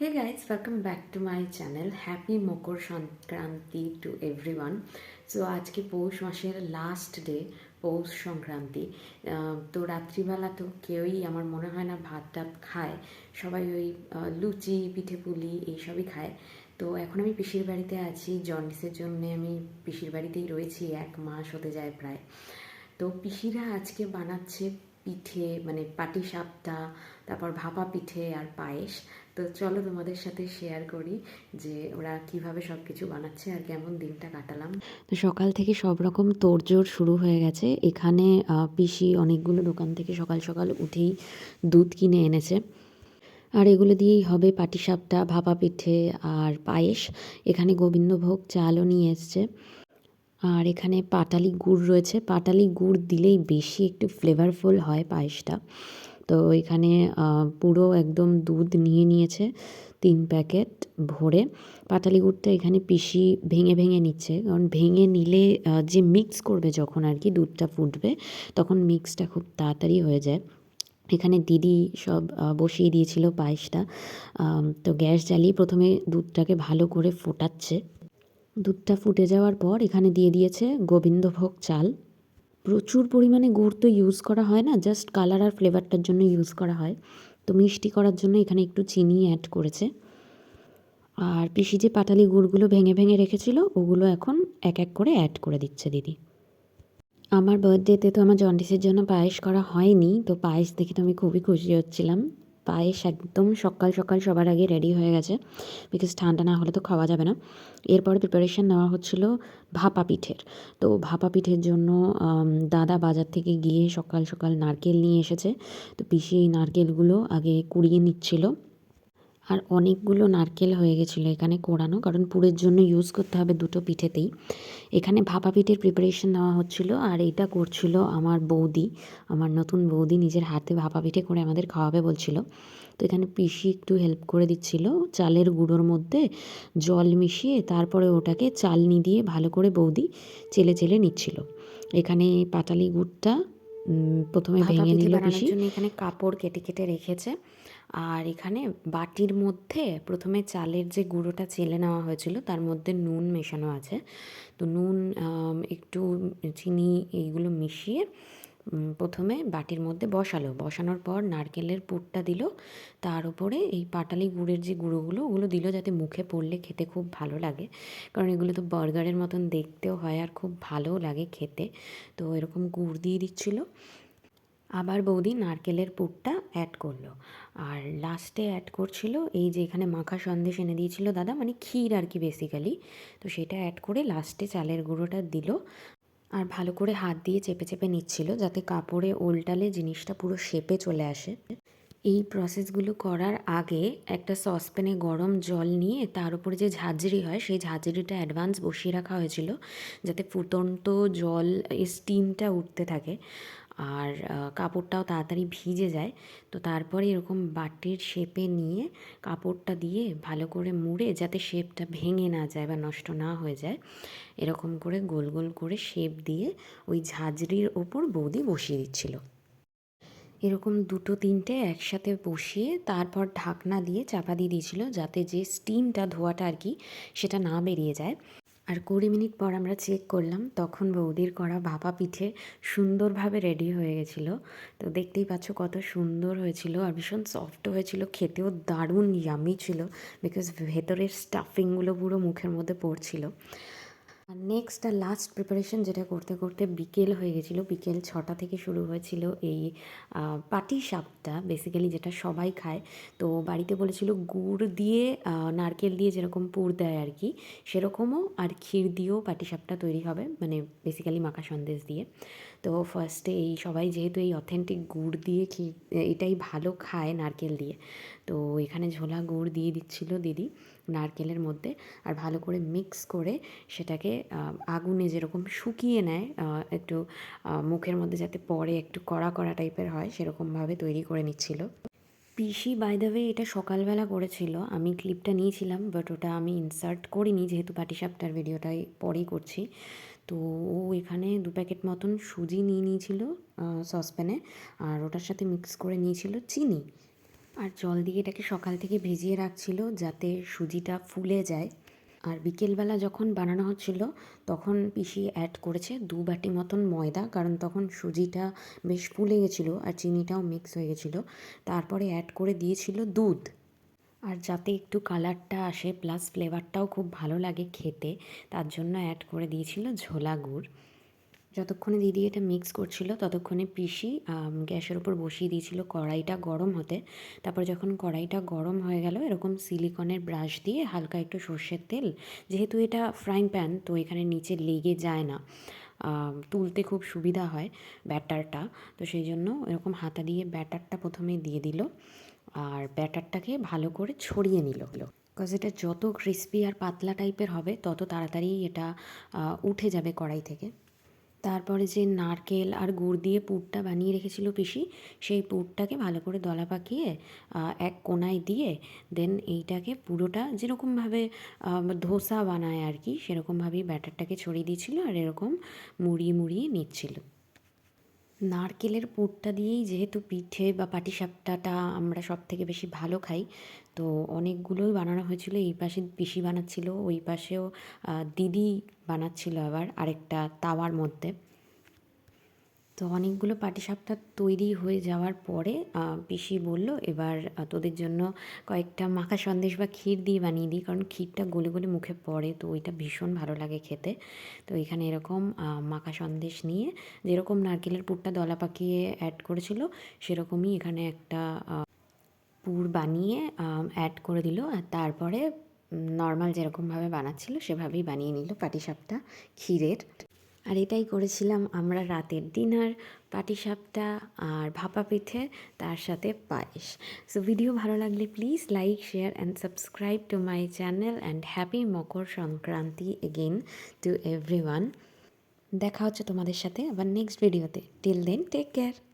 Hey guys, welcome back to my channel. Happy Makar Sankranti to everyone so আজকে পৌষ মাসের last day Poush Sankranti. তো রাত্রিবেলা তো কেউই আমার মনে হয় না ভাত টাত খায়। সবাই ওই লুচি পিঠে পুলি এইসবই খায়। তো এখন আমি পিসির বাড়িতে আছি। জন্ডিসের জন্য আমি পিসির বাড়িতেই রয়েছি। এক মাস হতে যায় প্রায়। তো পিসিরা আজকে বানাচ্ছে পিঠে মানে পাটি সাপটা তারপর ভাপা পিঠে আর পায়েস। তো চলো তোমাদের সাথে শেয়ার করি যে ওরা কীভাবে সব কিছু বানাচ্ছে আর কেমন দিনটা কাটালাম। তো সকাল থেকে সব রকম তোড়জোড় শুরু হয়ে গেছে। এখানে পিসি অনেকগুলো দোকান থেকে সকাল সকাল উঠেই দুধ কিনে এনেছে। আর এগুলো দিয়েই হবে পাটিসাপটা, ভাপা পিঠে আর পায়েস। এখানে গোবিন্দভোগ চালও নিয়ে এসছে। আর এখানে পাটালি গুড় রয়েছে। পাটালি গুড় দিলেই বেশি একটু ফ্লেভারফুল হয় পায়েসটা। তো এখানে পুরো একদম দুধ নিয়ে নিয়েছে তিন প্যাকেট ভরে। পাটালি গুড়টা এখানে পিসি ভেঙে ভেঙে নিচ্ছে। কারণ ভেঙে নিলে যে মিক্স করবে যখন আর কি দুধটা ফুটবে, তখন মিক্সটা খুব তাড়াতাড়ি হয়ে যায়। এখানে দিদি সব বসিয়ে দিয়েছিল পায়েসটা। তো গ্যাস জ্বালিয়ে প্রথমে দুধটাকে ভালো করে ফোটাচ্ছে। দুধটা ফুটে যাওয়ার পর এখানে দিয়ে দিয়েছে গোবিন্দভোগ চাল। প্রচুর পরিমাণে গুড় তো ইউজ করা হয় না জাস্ট কালার আর ফ্লেভারটার জন্য ইউজ করা হয়। তো মিষ্টি করার জন্য এখানে একটু চিনি অ্যাড করেছে। আর পিসি যে পাটালি গুড়গুলো ভেঙে ভেঙে রেখেছিল, ওগুলো এখন এক এক করে অ্যাড করে দিচ্ছে দিদি। আমার বার্থডেতে তো আমার জন্ডিসের জন্য পায়েস করা হয়নি, তো পায়েস দেখে তো আমি খুবই খুশি হচ্ছিলাম। পায়েস একদম সকাল সকাল সবার আগে রেডি হয়ে গেছে। বিকজ ঠান্ডা না হলে তো খাওয়া যাবে না। এরপরে প্রিপারেশান নেওয়া হচ্ছিল ভাপা পিঠের। তো ভাপা পিঠের জন্য দাদা বাজার থেকে গিয়ে সকাল সকাল নারকেল নিয়ে এসেছে। তো পিসি এই নারকেলগুলো আগে কুড়িয়ে নিচ্ছিল। আর অনেকগুলো নারকেল হয়ে গেছিল এখানে কোড়ানো কারণ পুরের জন্য ইউজ করতে হবে দুটো পিঠেতেই। এখানে ভাপা পিঠের প্রিপারেশন নেওয়া হচ্ছিল আর এটা করছিল আমার বৌদি, আমার নতুন বৌদি নিজের হাতে ভাপা পিঠে করে আমাদের খাওয়াবে বলছিল। তো এখানে পিসি একটু হেল্প করে দিচ্ছিল চালের গুঁড়োর মধ্যে জল মিশিয়ে তারপরে ওটাকে চালনি দিয়ে ভালো করে বৌদি চেলে চেলে নিচ্ছিল। এখানে পাটালি গুড়টা প্রথমে ভেঙে নিল পিসি। এখানে কাপড় কেটে কেটে রেখেছে। আর এখানে বাটির মধ্যে প্রথমে চালের যে গুঁড়োটা চেলে নেওয়া হয়েছিল তার মধ্যে নুন মেশানো আছে। তো নুন একটু চিনি এইগুলো মিশিয়ে প্রথমে বাটির মধ্যে বসালো। বসানোর পর নারকেলের পুরটা দিল। তার উপরে এই পাটালি গুড়ের যে গুঁড়োগুলো, ওগুলো দিল যাতে মুখে পড়লে খেতে খুব ভালো লাগে। কারণ এগুলো তো বার্গারের মতন দেখতেও হয় আর খুব ভালোও লাগে খেতে। তো এরকম গুড় দিয়ে দিচ্ছিল। আবার বৌদি নারকেলের পুরটা অ্যাড করল। আর লাস্টে অ্যাড করছিল এই যে এখানে মাখা সন্দেশ এনে দিয়েছিল দাদা মানে ক্ষীর আর কি বেসিক্যালি তো সেটা অ্যাড করে লাস্টে চালের গুঁড়োটা দিল। আর ভালো করে হাত দিয়ে চেপে চেপে নিচ্ছিল যাতে কাপড়ে ওল্টালে জিনিসটা পুরো শেপে চলে আসে। এই প্রসেসগুলো করার আগে একটা সসপ্যানে গরম জল নিয়ে তার উপরে যে ঝাঁঝরি হয়, সেই ঝাঁঝরিটা অ্যাডভান্স বসিয়ে রাখা হয়েছিল যাতে ফুটন্ত জল স্টিমটা উঠতে থাকে। আর কাপড়টাও তাড়াতাড়ি ভিজে যায়। তো তারপরে এরকম বাটির শেপে নিয়ে কাপড়টা দিয়ে ভালো করে মুড়ে যাতে শেপটা ভেঙে না যায় বা নষ্ট না হয়ে যায়, এরকম করে গোল গোল করে শেপ দিয়ে ওই ঝাঁঝরির ওপর বৌদি বসিয়ে দিচ্ছিল। এরকম দুটো তিনটে একসাথে বসিয়ে তারপর ঢাকনা দিয়ে চাপা দিয়ে দিয়েছিল যাতে যে স্টিমটা ধোয়াটা আর কি সেটা না বেরিয়ে যায়। আর কুড়ি মিনিট পর আমরা চেক করলাম, তখন বৌদির করা ভাপা পিঠে সুন্দরভাবে রেডি হয়ে গেছিল। তো দেখতেই পাচ্ছ কত সুন্দর হয়েছিল আর ভীষণ সফট হয়েছিল, খেতেও দারুণ ইয়ামি ছিল বিকজ ভেতরের স্টাফিংগুলো পুরো মুখের মধ্যে পড়ছিল। নেক্সট আর লাস্ট প্রিপারেশন যেটা করতে করতে বিকেল হয়ে গেছিল। বিকেল ছটা থেকে শুরু হয়েছিল এই পাটি সাপটা বেসিক্যালি যেটা সবাই খায়। তো বাড়িতে বলেছিল গুড় দিয়ে নারকেল দিয়ে যেরকম পুর দেয় আর কি সেরকমও আর ক্ষীর দিয়েও পাটি সাপটা তৈরি হবে মানে বেসিক্যালি মাখা সন্দেশ দিয়ে। তো ফার্স্টে এই সবাই যেহেতু এই অথেন্টিক গুড় দিয়ে এটাই ভালো খায় নারকেল দিয়ে। তো এখানে ঝোলা গুড় দিয়ে দিচ্ছিল দিদি নারকেলের মধ্যে আর ভালো করে মিক্স করে সেটাকে আগুনে যেরকম শুকিয়ে নেয় একটু মুখের মধ্যে যাতে পরে একটু কড়া কড়া টাইপের হয়, সেরকমভাবে তৈরি করে নিচ্ছিল। পিসি বাই দ্য এটা সকালবেলা করেছিল, আমি ক্লিপটা নিয়েছিলাম বাট ওটা আমি ইনসার্ট করিনি, যেহেতু পাটিসাপটার ভিডিওটাই পরেই করছি। তো ও এখানে দু প্যাকেট মতন সুজি নিয়ে নিয়েছিল সসপ্যানে, আর ওটার সাথে মিক্স করে নিয়েছিল চিনি। আর জল দিয়ে এটাকে সকাল থেকে ভিজিয়ে রাখছিল যাতে সুজিটা ফুলে যায়। আর বিকেলবেলা যখন বানানো হচ্ছিল, তখন পিসি অ্যাড করেছে দু বাটি মতন ময়দা, কারণ তখন সুজিটা বেশ ফুলে গেছিল আর চিনিটাও মিক্স হয়ে গেছিল। তারপরে অ্যাড করে দিয়েছিল দুধ। আর যাতে একটু কালারটা আসে প্লাস ফ্লেভারটাও খুব ভালো লাগে খেতে, তার জন্য অ্যাড করে দিয়েছিল ঝোলা গুড়। যতক্ষণে দিদি এটা মিক্স করছিল, ততক্ষণে পিসি গ্যাসের উপর বসিয়ে দিয়েছিল কড়াইটা গরম হতে। তারপর যখন কড়াইটা গরম হয়ে গেল, এরকম সিলিকনের ব্রাশ দিয়ে হালকা একটু সর্ষের তেল, যেহেতু এটা ফ্রাইং প্যান তো এখানে নিচে লেগে যায় না। তুলতে খুব সুবিধা হয় ব্যাটারটা, তো সেই জন্য এরকম হাতা দিয়ে ব্যাটারটা প্রথমে দিয়ে দিল। আর ব্যাটারটাকে ভালো করে ছড়িয়ে নিল। বিকজ এটা যত ক্রিসপি আর পাতলা টাইপের হবে, তত তাড়াতাড়ি এটা উঠে যাবে কড়াই থেকে। তারপরে যে নারকেল আর গুড় দিয়ে পুরটা বানিয়ে রেখেছিল পিসি, সেই পুরটাকে ভালো করে দলা পাকিয়ে এক কোনায় দিয়ে দেন এইটাকে পুরোটা যেরকমভাবে ধোসা বানায় আর কি, সেরকমভাবেই ব্যাটারটাকে ছড়িয়ে দিয়েছিল আর এরকম মুড়িয়ে মুড়িয়ে নিচ্ছিল। নারকেলের পুরটা দিয়েই যেহেতু পিঠে বা পাটিসাপটাটা আমরা সব থেকে বেশি ভালো খাই, তো অনেকগুলোই বানানো হয়েছিল। এই পাশে পিসি বানাচ্ছিল, ওই পাশেও দিদি বানাচ্ছিল আবার আরেকটা তাওয়ার মধ্যে। তো অনেকগুলো পাটিসাপটা তৈরি হয়ে যাওয়ার পরে পিসি বলল, এবার তোদের জন্য কয়েকটা মাখা সন্দেশ বা ক্ষীর দিয়ে বানিয়ে দিই, কারণ ক্ষীরটা গলে গলে মুখে পড়ে, তো ওইটা ভীষণ ভালো লাগে খেতে। তো এখানে এরকম মাখা সন্দেশ নিয়ে যেরকম নারকেলের পুরটা দলা পাকিয়ে অ্যাড করেছিল, সেরকমই এখানে একটা পুর বানিয়ে অ্যাড করে দিল। আর তারপরে নর্মাল যেরকমভাবে বানাচ্ছিল, সেভাবেই বানিয়ে নিল পাটিসাপটা ক্ষীরের। আর এটাই করেছিলাম আমরা রাতের ডিনার পাটিসাপটা আর ভাপা পিঠে, তার সাথে পায়েস। সো ভিডিও ভালো লাগলে please like share and subscribe to my channel and happy Makar Sankranti again to every দেখা হচ্ছে তোমাদের সাথে আবার নেক্সট ভিডিওতে টিল দেন টেক কেয়ার